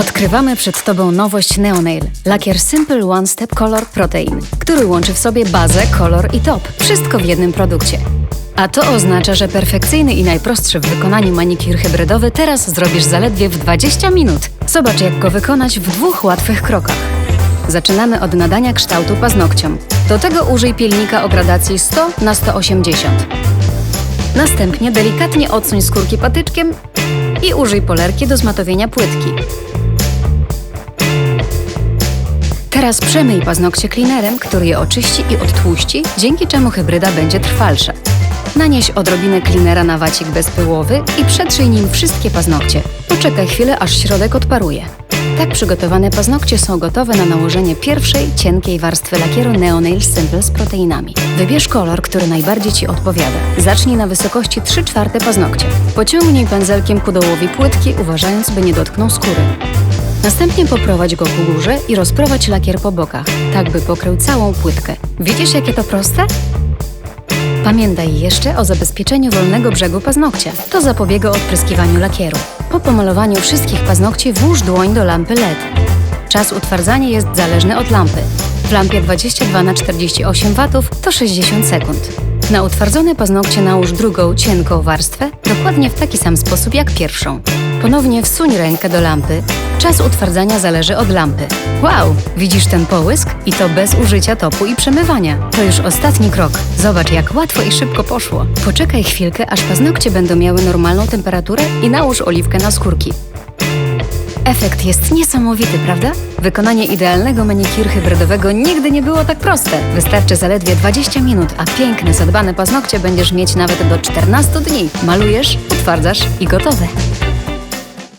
Odkrywamy przed Tobą nowość Neonail. Lakier Simple One Step Color Protein, który łączy w sobie bazę, kolor i top. Wszystko w jednym produkcie. A to oznacza, że perfekcyjny i najprostszy w wykonaniu manikir hybrydowy teraz zrobisz zaledwie w 20 minut. Zobacz, jak go wykonać w dwóch łatwych krokach. Zaczynamy od nadania kształtu paznokciom. Do tego użyj pilnika o gradacji 100 na 180. Następnie delikatnie odsuń skórki patyczkiem i użyj polerki do zmatowienia płytki. Teraz przemyj paznokcie cleanerem, który je oczyści i odtłuści, dzięki czemu hybryda będzie trwalsza. Nanieś odrobinę cleanera na wacik bezpyłowy i przetrzyj nim wszystkie paznokcie. Poczekaj chwilę, aż środek odparuje. Tak przygotowane paznokcie są gotowe na nałożenie pierwszej, cienkiej warstwy lakieru Neonail Simple z proteinami. Wybierz kolor, który najbardziej Ci odpowiada. Zacznij na wysokości 3 czwarte paznokcia. Pociągnij pędzelkiem ku dołowi płytki, uważając, by nie dotknął skóry. Następnie poprowadź go ku górze i rozprowadź lakier po bokach, tak by pokrył całą płytkę. Widzisz, jakie to proste? Pamiętaj jeszcze o zabezpieczeniu wolnego brzegu paznokcia. To zapobiega odpryskiwaniu lakieru. Po pomalowaniu wszystkich paznokci włóż dłoń do lampy LED. Czas utwardzania jest zależny od lampy. W lampie 22 na 48 W to 60 sekund. Na utwardzone paznokcie nałóż drugą, cienką warstwę, dokładnie w taki sam sposób jak pierwszą. Ponownie wsuń rękę do lampy. Czas utwardzania zależy od lampy. Wow! Widzisz ten połysk? I to bez użycia topu i przemywania. To już ostatni krok. Zobacz, jak łatwo i szybko poszło. Poczekaj chwilkę, aż paznokcie będą miały normalną temperaturę i nałóż oliwkę na skórki. Efekt jest niesamowity, prawda? Wykonanie idealnego manikir hybrydowego nigdy nie było tak proste. Wystarczy zaledwie 20 minut, a piękne, zadbane paznokcie będziesz mieć nawet do 14 dni. Malujesz, utwardzasz i gotowe.